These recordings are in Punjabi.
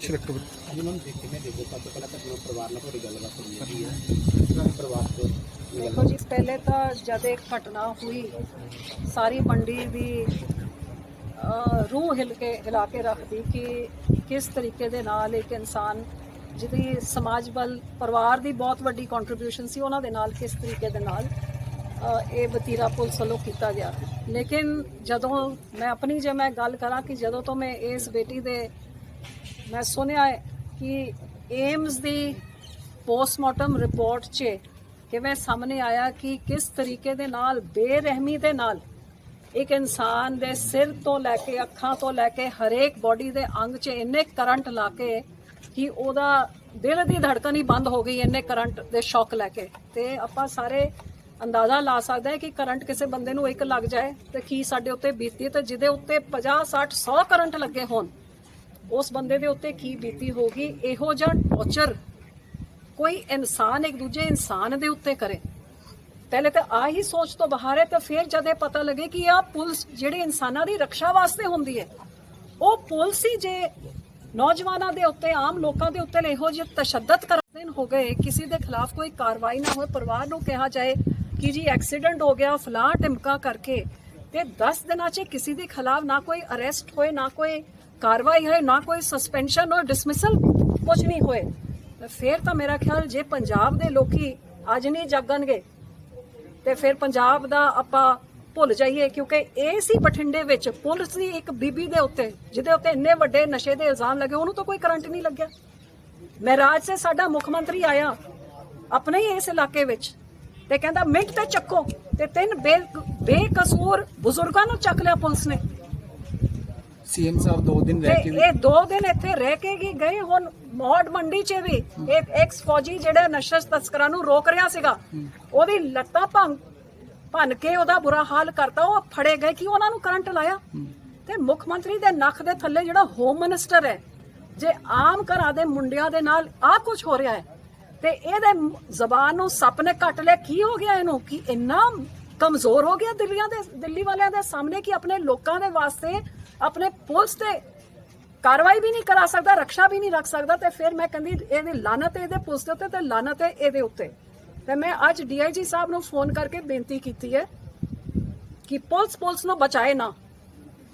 ਪਿੱਛੇ ਰੱਖੋ। ਅੱਜ ਮੈਂ ਦੇਖ ਕਿਵੇਂ ਦੇਖੋ ਸਭ ਤੋਂ ਪਹਿਲਾਂ ਤਾਂ ਜਿਵੇਂ ਪਰਿਵਾਰ ਨਾਲ ਤੁਹਾਡੀ ਗੱਲਬਾਤ ਹੋਈ ਹੈਗੀ ਹੈ। ਪਰਿਵਾਰ ਤੋਂ ਦੇਖੋ ਜੀ ਪਹਿਲੇ ਤਾਂ ਜਦ ਇਹ ਘਟਨਾ ਹੋਈ ਸਾਰੀ ਮੰਡੀ ਦੀ ਰੂਹ ਹਿਲ ਕੇ ਹਿਲਾ ਕੇ ਰੱਖਦੀ ਕਿ ਕਿਸ ਤਰੀਕੇ ਦੇ ਨਾਲ ਇੱਕ ਇਨਸਾਨ ਜਿਹਦੀ ਸਮਾਜ ਬਲ ਪਰਿਵਾਰ ਦੀ ਬਹੁਤ ਵੱਡੀ ਕੰਟਰੀਬਿਊਸ਼ਨ ਸੀ ਉਹਨਾਂ ਦੇ ਨਾਲ ਕਿਸ ਤਰੀਕੇ ਦੇ ਨਾਲ ਇਹ ਵਤੀਰਾ ਪੁਲਿਸ ਵੱਲੋਂ ਕੀਤਾ ਗਿਆ। ਲੇਕਿਨ ਜਦੋਂ ਮੈਂ ਆਪਣੀ ਜੇ ਮੈਂ ਗੱਲ ਕਰਾਂ ਕਿ ਜਦੋਂ ਤੋਂ ਮੈਂ ਇਸ ਬੇਟੀ ਦੇ ਮੈਂ ਸੁਣਿਆ ਕਿ ਏਮਸ ਦੀ ਪੋਸਟਮਾਰਟਮ ਰਿਪੋਰਟ 'ਚ ਕਿਵੇਂ ਸਾਹਮਣੇ ਆਇਆ ਕਿ ਕਿਸ ਤਰੀਕੇ ਦੇ ਨਾਲ, ਬੇਰਹਿਮੀ ਦੇ ਨਾਲ ਇੱਕ ਇਨਸਾਨ ਦੇ ਸਿਰ ਤੋਂ ਲੈ ਕੇ, ਅੱਖਾਂ ਤੋਂ ਲੈ ਕੇ, ਹਰੇਕ ਬਾਡੀ ਦੇ ਅੰਗ 'ਚ ਇੰਨੇ ਕਰੰਟ ਲਾ ਕੇ ਕਿ ਉਹਦਾ ਦਿਲ ਦੀ ਧੜਕਣ ਹੀ ਬੰਦ ਹੋ ਗਈ ਇੰਨੇ ਕਰੰਟ ਦੇ ਸ਼ੌਕ ਲੈ ਕੇ। ਤੇ ਆਪਾਂ ਸਾਰੇ ਅੰਦਾਜ਼ਾ ਲਾ ਸਕਦੇ ਹਾਂ ਕਿ ਕਰੰਟ ਕਿਸੇ ਬੰਦੇ ਨੂੰ ਇੱਕ ਲੱਗ ਜਾਏ ਤੇ ਕੀ ਸਾਡੇ ਉੱਤੇ ਬੀਤੀ ਤੇ ਜਿਹਦੇ ਉੱਤੇ 50 60 100 ਕਰੰਟ ਲੱਗੇ ਹੋਣ। ਉਸ ਬੰਦੇ ਦੇ ਉੱਤੇ ਕੀ ਬੀਤੀ ਹੋਗੀ ਇਹੋ ਜਿਹਾ ਟੌਰਚਰ ਕੋਈ ਇਨਸਾਨ ਇੱਕ ਦੂਜੇ ਇਨਸਾਨ ਦੇ ਉੱਤੇ ਕਰੇ। ਪਹਿਲੇ ਤਾਂ ਆ ਹੀ ਸੋਚ ਤੋਂ ਬਾਹਰ ਹੈ, ਤਾਂ ਫਿਰ ਜਦ ਇਹ ਪਤਾ ਲੱਗੇ ਕਿ ਆ ਪੁਲਿਸ ਜਿਹੜੇ ਇਨਸਾਨਾਂ ਦੀ ਰੱਖਿਆ ਵਾਸਤੇ ਹੁੰਦੀ ਹੈ, ਉਹ ਪੁਲਿਸ ਹੀ ਜੇ ਨੌਜਵਾਨਾਂ ਦੇ ਉੱਤੇ, ਆਮ ਲੋਕਾਂ ਦੇ ਉੱਤੇ ਇਹੋ ਜਿਹੇ ਤਸ਼ੱਦਦ ਕਰਦੇ ਹੋ ਗਏ, ਕਿਸੇ ਦੇ ਖਿਲਾਫ ਕੋਈ ਕਾਰਵਾਈ ਨਾ ਹੋਏ, ਪਰਿਵਾਰ ਨੂੰ ਕਿਹਾ ਜਾਏ ਕਿ ਜੀ ਐਕਸੀਡੈਂਟ ਹੋ ਗਿਆ, ਫਲਾਹ ਟਿਮਕਾ ਕਰਕੇ ਤੇ 10 ਦਿਨਾਂ 'ਚ ਕਿਸੇ ਦੇ ਖਿਲਾਫ ਨਾ ਕੋਈ ਅਰੈਸਟ ਹੋਏ, ਨਾ ਕੋਈ ਕਾਰਵਾਈ ਹੋਏ, ਨਾ ਕੋਈ ਸਸਪੈਂਸ਼ਨ ਔਰ ਡਿਸਮਿਸਲ ਕੁਝ ਨਹੀਂ ਹੋਏ। ਫਿਰ ਤਾਂ ਮੇਰਾ ਖਿਆਲ, ਜੇ ਪੰਜਾਬ ਦੇ ਲੋਕੀ ਅੱਜ ਨਹੀਂ ਜਾਗਣਗੇ, ਤੇ ਫਿਰ ਪੰਜਾਬ ਦਾ ਆਪਾਂ ਭੁੱਲ ਜਾਈਏ, ਕਿਉਂਕਿ ਇਹ ਸੀ ਬਠਿੰਡੇ ਵਿੱਚ ਪੁਲਿਸ ਦੀ ਇੱਕ ਬੀਬੀ ਦੇ ਉੱਤੇ, ਜਿਹਦੇ ਉੱਤੇ ਇੰਨੇ ਵੱਡੇ ਨਸ਼ੇ ਦੇ ਇਲਜ਼ਾਮ ਲੱਗੇ, ਉਹਨੂੰ ਤਾਂ ਕੋਈ ਕਰੰਟ ਨਹੀਂ ਲੱਗਿਆ। ਮਹਿਰਾਜ ਸੇ ਸਾਡਾ ਮੁੱਖ ਮੰਤਰੀ ਆਇਆ, ਆਪਣੇ ਹੀ ਇਸ ਇਲਾਕੇ ਵਿੱਚ, ਤੇ ਕਹਿੰਦਾ, ਮਿੰਟ ਤੇ ਚੱਕੋ, ਤੇ ਤਿੰਨ ਬੇ ਬੇਕਸੂਰ ਬਜ਼ੁਰਗਾਂ ਨੂੰ ਚੱਕ ਲਿਆ ਪੁਲਿਸ ਨੇ। ਸੀਐਮ ਸਾਹਿਬ ਦੋ ਦਿਨ ਰਹਿ ਕੇ ਵੀ ਇਹ ਦੋ ਦਿਨ ਇੱਥੇ ਰਹਿ ਕੇ ਹੀ ਗਏ ਹੁਣ ਮੌੜ ਮੰਡੀ 'ਚ ਵੀ ਇੱਕ ਐਕਸ ਫੌਜੀ ਜਿਹੜਾ ਨਸ਼ਾ ਤਸਕਰਾਂ ਨੂੰ ਰੋਕ ਰਿਹਾ ਸੀਗਾ ਉਹਦੀ ਲੱਤਾਂ ਭੰਨ ਭੰਨ ਕੇ ਉਹਦਾ ਬੁਰਾ ਹਾਲ ਕਰਤਾ ਉਹ ਫੜੇ ਗਏ ਕਿ ਉਹਨਾਂ ਨੂੰ ਕਰੰਟ ਲਾਇਆ? ਤੇ ਮੁੱਖ ਮੰਤਰੀ ਦੇ ਨੱਕ ਦੇ ਥੱਲੇ ਜਿਹੜਾ ਹੋਮ ਮਿਨਿਸਟਰ ਹੈ ਜੇ ਆਮ ਘਰਾਂ ਦੇ ਮੁੰਡਿਆਂ ਦੇ ਨਾਲ ਆ ਕੁਝ ਹੋ ਰਿਹਾ ਹੈ ਤੇ ਇਹਦੇ ਜ਼ਬਾਨ ਨੂੰ ਸੱਪ ਨੇ ਕੱਟ ਲਿਆ ਕੀ ਹੋ ਗਿਆ ਇਹਨੂੰ? ਕਿ ਇੰਨਾ ਕਮਜ਼ੋਰ ਹੋ ਗਿਆ ਦਿੱਲੀਆਂ ਦੇ ਦਿੱਲੀ ਵਾਲਿਆਂ ਦੇ ਸਾਹਮਣੇ ਕਿ ਆਪਣੇ ਲੋਕਾਂ ਦੇ ਵਾਸਤੇ ਆਪਣੇ ਪੁਲਿਸ ਤੇ ਕਾਰਵਾਈ ਵੀ ਨਹੀਂ ਕਰਾ ਸਕਦਾ ਰੱਖਿਆ ਵੀ ਨਹੀਂ ਰੱਖ ਸਕਦਾ ਤੇ ਫਿਰ ਮੈਂ ਕਹਿੰਦੀ ਇਹਦੀ ਲਾਨਤ ਇਹਦੇ ਪੁਲਿਸ ਦੇ ਉੱਤੇ ਤੇ ਲਾਨਤ ਹੈ ਇਹਦੇ ਉੱਤੇ। ਤੇ ਮੈਂ ਅੱਜ ਡੀਆਈਜੀ ਸਾਹਿਬ ਨੂੰ ਫੋਨ ਕਰਕੇ ਬੇਨਤੀ ਕੀਤੀ ਹੈ ਕਿ ਪੁਲਿਸ ਪੁਲਿਸ ਨੂੰ ਬਚਾਏ ਨਾ।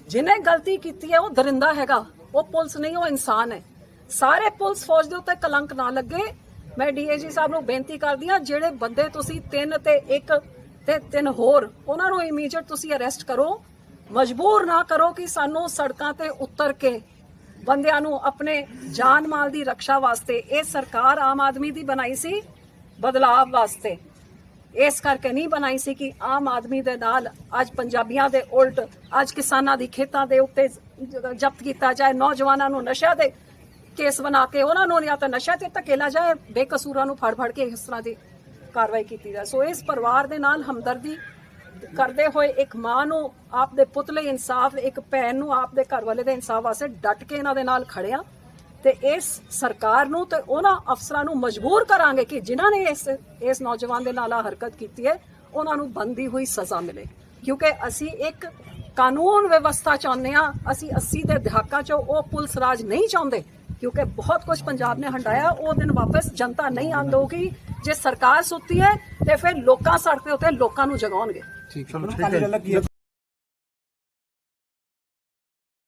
ਜਿਹਨੇ ਗਲਤੀ ਕੀਤੀ ਹੈ, ਉਹ ਦਰਿੰਦਾ ਹੈਗਾ। ਉਹ ਪੁਲਿਸ ਨਹੀਂ, ਉਹ ਇਨਸਾਨ ਹੈ। ਸਾਰੇ ਪੁਲਿਸ ਫੌਜ ਦੇ ਉੱਤੇ ਕਲੰਕ ਨਾ ਲੱਗੇ। ਮੈਂ ਡੀਏਜੀ ਸਾਹਿਬ ਨੂੰ ਬੇਨਤੀ ਕਰਦੀ ਹਾਂ, ਜਿਹੜੇ ਬੰਦੇ ਤੁਸੀਂ ਤਿੰਨ ਤੇ ਇੱਕ ਤੇ ਤਿੰਨ ਹੋਰ, ਉਹਨਾਂ ਨੂੰ ਇਮੀਡੀਏਟ ਤੁਸੀਂ ਅਰੈਸਟ ਕਰੋ। ਮਜਬੂਰ ਨਾ ਕਰੋ ਕਿ ਸਾਨੂੰ ਸੜਕਾਂ ਤੇ ਉਤਰ ਕੇ ਬੰਦਿਆਂ ਨੂੰ ਆਪਣੇ ਜਾਨ ਮਾਲ ਦੀ ਰੱਖਿਆ ਵਾਸਤੇ, ਇਹ ਸਰਕਾਰ ਆਮ ਆਦਮੀ ਦੀ ਬਣਾਈ ਸੀ ਬਦਲਾਵ ਵਾਸਤੇ। ਇਸ ਕਰਕੇ ਨਹੀਂ ਬਣਾਈ ਸੀ ਕਿ ਆਮ ਆਦਮੀ ਦੇ ਨਾਲ ਅੱਜ ਪੰਜਾਬੀਆਂ ਦੇ ਉਲਟ, ਅੱਜ ਕਿਸਾਨਾਂ ਦੀ ਖੇਤਾਂ ਦੇ ਉੱਤੇ ਜ਼ਬਤ ਕੀਤਾ ਜਾਏ, ਨੌਜਵਾਨਾਂ ਨੂੰ ਨਸ਼ਾ ਦੇ ਕੇਸ ਬਣਾ ਕੇ ਉਹਨਾਂ ਨੂੰ ਜਾਂ ਤਾਂ ਨਸ਼ਾ ਤੇ ਧਕੇਲਾ ਜਾਏ, ਬੇਕਸੂਰਾਂ ਨੂੰ ਫੜ ਫੜ ਕੇ ਇਸ ਤਰ੍ਹਾਂ ਦੀ ਕਾਰਵਾਈ ਕੀਤੀ ਜਾਏ। ਸੋ ਇਸ ਪਰਿਵਾਰ ਦੇ ਨਾਲ ਹਮਦਰਦੀ ਕਰਦੇ ਹੋਏ ਇੱਕ ਮਾਂ ਨੂੰ ਆਪ ਦੇ ਪੁੱਤ ਲਈ ਇਨਸਾਫ, ਇੱਕ ਭੈਣ ਨੂੰ ਆਪ ਦੇ ਘਰ ਵਾਲੇ ਦੇ ਇਨਸਾਫ ਵਾਸਤੇ ਡਟ ਕੇ ਇਹਨਾਂ ਦੇ ਨਾਲ ਖੜਿਆ ਤੇ ਇਸ ਸਰਕਾਰ ਨੂੰ ਤੇ ਉਹਨਾਂ ਅਫਸਰਾਂ ਨੂੰ ਮਜਬੂਰ ਕਰਾਂਗੇ ਕਿ ਜਿਨ੍ਹਾਂ ਨੇ ਇਸ ਇਸ ਨੌਜਵਾਨ ਦੇ ਨਾਲ ਆਹ ਹਰਕਤ ਕੀਤੀ ਹੈ, ਉਹਨਾਂ ਨੂੰ ਬੰਦੀ ਹੋਈ ਸਜ਼ਾ ਮਿਲੇ। ਕਿਉਂਕਿ ਅਸੀਂ ਇੱਕ ਕਾਨੂੰਨ ਵਿਵਸਥਾ ਚਾਹੁੰਦੇ ਆ ਅਸੀਂ 80 ਦੇ ਦਹਾਕਾਂ ਚੋਂ ਉਹ ਪੁਲਿਸ ਰਾਜ ਨਹੀਂ ਚਾਹੁੰਦੇ, ਕਿਉਂਕਿ ਬਹੁਤ ਕੁਝ ਪੰਜਾਬ ਨੇ ਹੰਡਾਇਆ, ਉਹ ਦਿਨ ਵਾਪਸ ਜਨਤਾ ਨਹੀਂ ਆਂਦੋਗੀ ਜੇ ਸਰਕਾਰ ਸੁੱਤੀ ਹੈ ਤੇ ਫਿਰ ਲੋਕਾਂ ਸੜਕ ਦੇ ਉੱਤੇ ਲੋਕਾਂ ਨੂੰ ਜਗਾਉਣਗੇ। ਠੀਕ ਹੈ